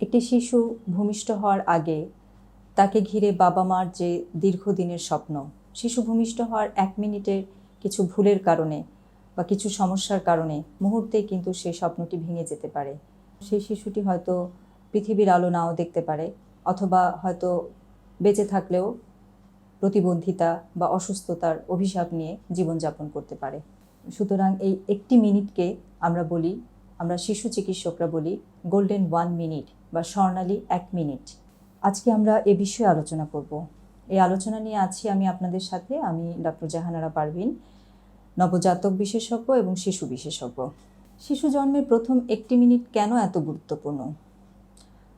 একটি শিশু ভূমিষ্ঠ হওয়ার আগে তাকে ঘিরে বাবা মার যে দীর্ঘদিনের স্বপ্ন, শিশু ভূমিষ্ঠ হওয়ার এক মিনিটের কিছু ভুলের কারণে বা কিছু সমস্যার কারণে মুহূর্তেই কিন্তু সে স্বপ্নটি ভেঙে যেতে পারে। সেই শিশুটি হয়তো পৃথিবীর আলো নাও দেখতে পারে অথবা হয়তো বেঁচে থাকলেও প্রতিবন্ধিতা বা অসুস্থতার অভিশাপ নিয়ে জীবনযাপন করতে পারে। সুতরাং এই একটি মিনিটকে আমরা বলি আমরা শিশু চিকিৎসকরা বলি গোল্ডেন ওয়ান মিনিট বা স্বর্ণালী এক মিনিট আজকে আমরা এ বিষয়ে আলোচনা করব। এই আলোচনা নিয়ে আছি আমি আপনাদের সাথে, আমি ডক্টর জাহানারা পারভিন, নবজাতক বিশেষজ্ঞ এবং শিশু বিশেষজ্ঞ। শিশু জন্মের প্রথম একটি মিনিট কেন এত গুরুত্বপূর্ণ?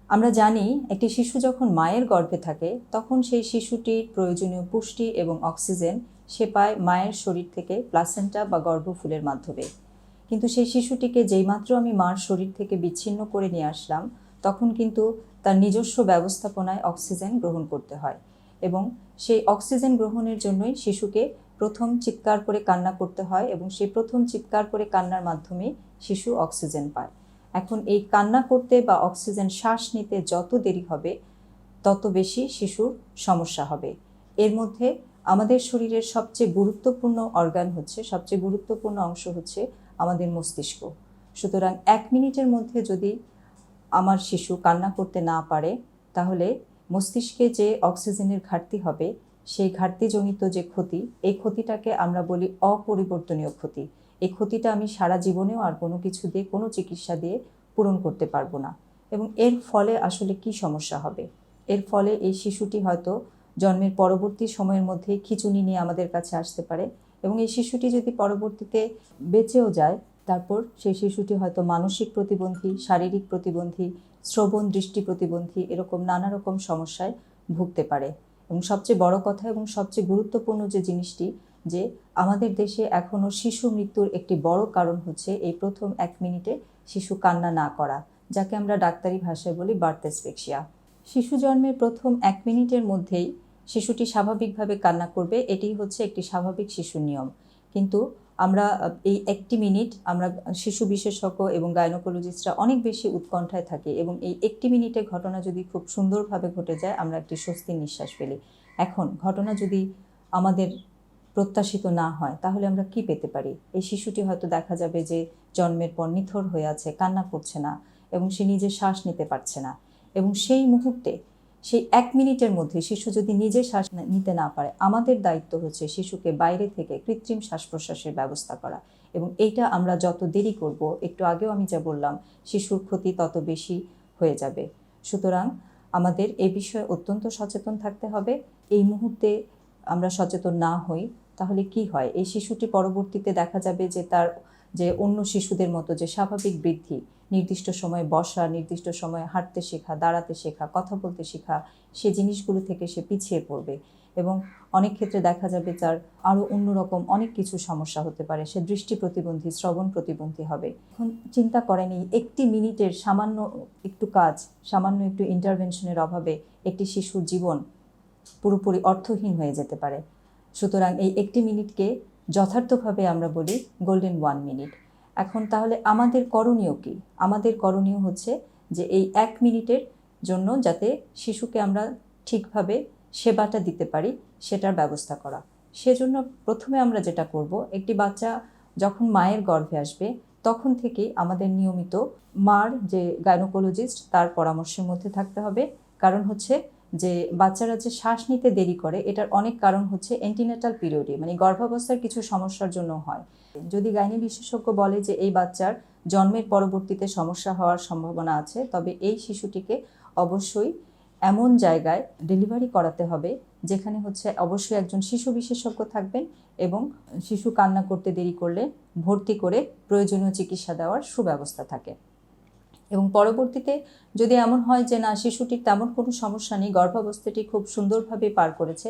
আমরা জানি একটি শিশু যখন মায়ের গর্ভে থাকে, তখন সেই শিশুটির প্রয়োজনীয় পুষ্টি এবং অক্সিজেন সে পায় মায়ের শরীর থেকে প্লাসেন্টা বা গর্ভফুলের মাধ্যমে। কিন্তু সেই শিশুটিকে যেইমাত্র আমি মার শরীর থেকে বিচ্ছিন্ন করে নিয়ে আসলাম, তখন কিন্তু তার নিজস্ব ব্যবস্থাপনায় অক্সিজেন গ্রহণ করতে হয় এবং সেই অক্সিজেন গ্রহণের জন্যই শিশুকে প্রথম চিৎকার করে কান্না করতে হয় এবং সেই প্রথম চিৎকার করে কান্নার মাধ্যমে শিশু অক্সিজেন পায়। এখন এই কান্না করতে বা অক্সিজেন শ্বাস নিতে যত দেরি হবে, তত বেশি শিশুর সমস্যা হবে। এর মধ্যে আমাদের শরীরের সবচেয়ে গুরুত্বপূর্ণ অর্গান হচ্ছে, সবচেয়ে গুরুত্বপূর্ণ অংশ হচ্ছে আমাদের মস্তিষ্ক। সুতরাং এক মিনিটের মধ্যে যদি আমার শিশু কান্না করতে না পারে, তাহলে মস্তিষ্কে যে অক্সিজেনের ঘাটতি হবে, সেই ঘাটতিজনিত যে ক্ষতি, এই ক্ষতিটাকে আমরা বলি অপরিবর্তনীয় ক্ষতি। এই ক্ষতিটা আমি সারা জীবনেও আর কোনো কিছু দিয়ে, কোনো চিকিৎসা দিয়ে পূরণ করতে পারব না। এবং এর ফলে আসলে কি সমস্যা হবে? এর ফলে এই শিশুটি হয়তো জন্মের পরবর্তী সময়ের মধ্যে খিচুনি নিয়ে আমাদের কাছে আসতে পারে। এবং এই শিশুটি যদি পরবর্তীতে বেঁচেও যায়, তারপর সেই শিশুটি হয়তো মানসিক প্রতিবন্ধী, শারীরিক প্রতিবন্ধী, শ্রবণ দৃষ্টি প্রতিবন্ধী এরকম নানা রকম সমস্যায় ভুগতে পারে। এবং সবচেয়ে বড় কথা এবং সবচেয়ে গুরুত্বপূর্ণ যে জিনিসটি, যে আমাদের দেশে এখনও শিশু মৃত্যুর একটি বড় কারণ হচ্ছে এই প্রথম এক মিনিটে শিশু কান্না না করা, যাকে আমরা ডাক্তারি ভাষায় বলি বার্থেসপেক্সিয়া শিশু জন্মের প্রথম এক মিনিটের মধ্যেই শিশুটি স্বাভাবিকভাবে কান্না করবে এটি হচ্ছে একটি স্বাভাবিক শিশুর নিয়ম। কিন্তু আমরা এই একটি মিনিট আমরা শিশু বিশেষজ্ঞ এবং গাইনোকোলজিস্টরা অনেক বেশি উৎকণ্ঠায় থাকি এবং এই একটি মিনিটে ঘটনা যদি খুব সুন্দরভাবে ঘটে যায়, আমরা একটি স্বস্তির নিঃশ্বাস ফেলি। এখন ঘটনা যদি আমাদের প্রত্যাশিত না হয়, তাহলে আমরা কি পেতে পারি? এই শিশুটি হয়তো দেখা যাবে যে জন্মের পর নিথর হয়ে আছে, কান্না করছে না এবং সে নিজে শ্বাস নিতে পারছে না। এবং সেই মুহূর্তে সেই এক মিনিটের মধ্যে শিশু যদি নিজে শ্বাস নিতে না পারে, আমাদের দায়িত্ব হচ্ছে শিশুকে বাইরে থেকে কৃত্রিম শ্বাস প্রশ্বাসের ব্যবস্থা করা। এবং এইটা আমরা যত দেরি করব, একটু আগেও আমি যা বললাম, শিশুর ক্ষতি তত বেশি হয়ে যাবে। সুতরাং আমাদের এ বিষয়ে অত্যন্ত সচেতন থাকতে হবে। এই মুহূর্তে আমরা সচেতন না হই, তাহলে কি হয়? এই শিশুটি পরবর্তীতে দেখা যাবে যে তার যে অন্য শিশুদের মতো যে স্বাভাবিক বৃদ্ধি, নির্দিষ্ট সময়ে বসা, নির্দিষ্ট সময়ে হাঁটতে শেখা, দাঁড়াতে শেখা, কথা বলতে শেখা, সে জিনিসগুলো থেকে সে পিছিয়ে পড়বে। এবং অনেক ক্ষেত্রে দেখা যাবে তার আরও অন্যরকম অনেক কিছু সমস্যা হতে পারে। সে দৃষ্টি প্রতিবন্ধী, শ্রবণ প্রতিবন্ধী হবে। এখন চিন্তা করেন একটি মিনিটের সামান্য একটু কাজ, সামান্য একটু ইন্টারভেনশনের অভাবে একটি শিশুর জীবন পুরোপুরি অর্থহীন হয়ে যেতে পারে। সুতরাং এই একটি মিনিটকে যথার্থভাবে আমরা বলি গোল্ডেন ওয়ান মিনিট এখন তাহলে আমাদের করণীয় কি? আমাদের করণীয় হচ্ছে যে এই এক মিনিটের জন্য যাতে শিশুকে আমরা ঠিকভাবে সেবাটা দিতে পারি, সেটার ব্যবস্থা করা। সেজন্য প্রথমে আমরা যেটা করব, একটি বাচ্চা যখন মায়ের গর্ভে আসবে, তখন থেকেই আমাদের নিয়মিত মার যে গাইনোকোলজিস্ট তার পরামর্শের মধ্যে থাকতে হবে। কারণ হচ্ছে যে বাচ্চারা যে শ্বাস নিতে দেরি করে, এটার অনেক কারণ হচ্ছে অ্যান্টিনেটাল পিরিয়ডে মানে গর্ভাবস্থার কিছু সমস্যার জন্য হয়। যদি গাইনি বিশেষজ্ঞ বলে যে এই বাচ্চার জন্মের পরবর্তীতে সমস্যা হওয়ার সম্ভাবনা আছে, তবে এই শিশুটিকে অবশ্যই এমন জায়গায় ডেলিভারি করাতে হবে, যেখানে হচ্ছে অবশ্যই একজন শিশু বিশেষজ্ঞ থাকবেন এবং শিশু কান্না করতে দেরি করলে ভর্তি করে প্রয়োজনীয় চিকিৎসা দেওয়ার সুব্যবস্থা থাকে। এবং পরবর্তীতে যদি এমন হয় যে না, শিশুটির তেমন কোনো সমস্যা নেই, গর্ভাবস্থাটি খুব সুন্দরভাবে পার করেছে,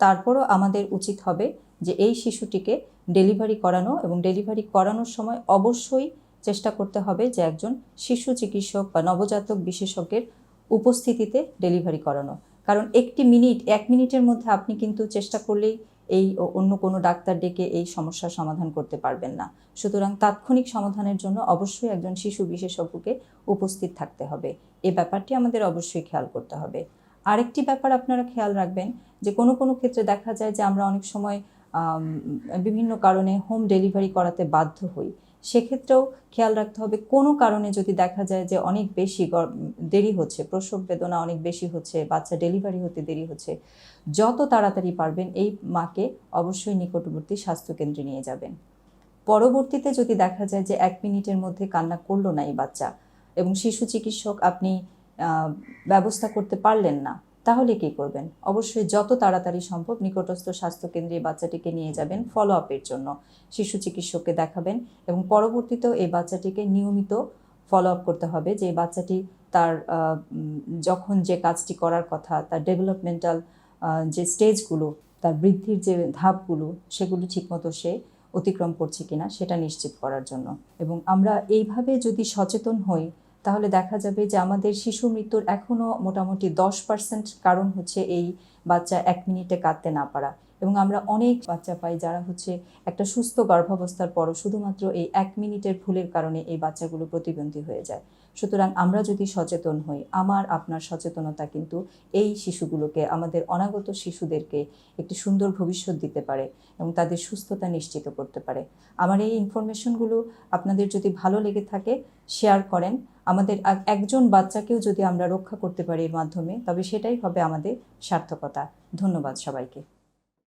তারপরও আমাদের উচিত হবে যে এই শিশুটিকে ডেলিভারি করানো এবং ডেলিভারি করানোর সময় অবশ্যই চেষ্টা করতে হবে যে একজন শিশু চিকিৎসক বা নবজাতক বিশেষজ্ঞের উপস্থিতিতে ডেলিভারি করানো। কারণ একটি মিনিট, এক মিনিটের মধ্যে আপনি কিন্তু চেষ্টা করলেই এই অন্য কোনো ডাক্তার ডেকে এই সমস্যার সমাধান করতে পারবেন না। সুতরাং তাৎক্ষণিক সমাধানের জন্য অবশ্যই একজন শিশু বিশেষজ্ঞকে উপস্থিত থাকতে হবে। এ ব্যাপারটি আমাদের অবশ্যই খেয়াল করতে হবে। আরেকটি ব্যাপার আপনারা খেয়াল রাখবেন যে কোনো কোনো ক্ষেত্রে দেখা যায় যে আমরা অনেক সময় বিভিন্ন কারণে হোম ডেলিভারি করাতে বাধ্য হই। সেক্ষেত্রেও খেয়াল রাখতে হবে কোনো কারণে যদি দেখা যায় যে অনেক বেশি দেরি হচ্ছে, প্রসব বেদনা অনেক বেশি হচ্ছে, বাচ্চা ডেলিভারি হতে দেরি হচ্ছে, যত তাড়াতাড়ি পারবেন এই মাকে অবশ্যই নিকটবর্তী স্বাস্থ্যকেন্দ্রে নিয়ে যাবেন। পরবর্তীতে যদি দেখা যায় যে এক মিনিটের মধ্যে কান্না করল না এই বাচ্চা এবং শিশু চিকিৎসক আপনি ব্যবস্থা করতে পারলেন না তাহলে কি করবেন? অবশ্যই যত তাড়াতাড়ি সম্ভব নিকটস্থ স্বাস্থ্যকেন্দ্রে বাচ্চাটিকে নিয়ে যাবেন ফলো আপের জন্য। শিশু চিকিৎসককে দেখাবেন এবং পরবর্তীতেও এই বাচ্চাটিকে নিয়মিত ফলো আপ করতে হবে যে বাচ্চাটি তার যখন যে কাজটি করার কথা, তার ডেভেলপমেন্টাল যে স্টেজগুলো তার বৃদ্ধির যে ধাপগুলো, সেগুলো ঠিকমতো সে অতিক্রম করছে কিনা, সেটা নিশ্চিত করার জন্য। এবং আমরা এইভাবে যদি সচেতন হই তাহলে দেখা যাবে যে আমাদের শিশু মৃত্যুর এখনও মোটামুটি দশ পার্সেন্ট কারণ হচ্ছে এই বাচ্চা এক মিনিটে কাঁদতে না পারা। এবং আমরা অনেক বাচ্চা পাই যারা হচ্ছে একটা সুস্থ গর্ভাবস্থার পরও শুধুমাত্র এই এক মিনিটের ভুলের কারণে এই বাচ্চাগুলো প্রতিবন্ধী হয়ে যায়। সুতরাং আমরা যদি সচেতন হই, আমার, আপনার সচেতনতা কিন্তু এই শিশুগুলোকে, আমাদের অনাগত শিশুদেরকে একটি সুন্দর ভবিষ্যৎ দিতে পারে এবং তাদের সুস্থতা নিশ্চিত করতে পারে। আমার এই ইনফরমেশনগুলো আপনাদের যদি ভালো লেগে থাকে, শেয়ার করেন। আমাদের একজন বাচ্চাকেও যদি আমরা রক্ষা করতে পারি এর মাধ্যমে, তবে সেটাই হবে আমাদের সার্থকতা। ধন্যবাদ সবাইকে।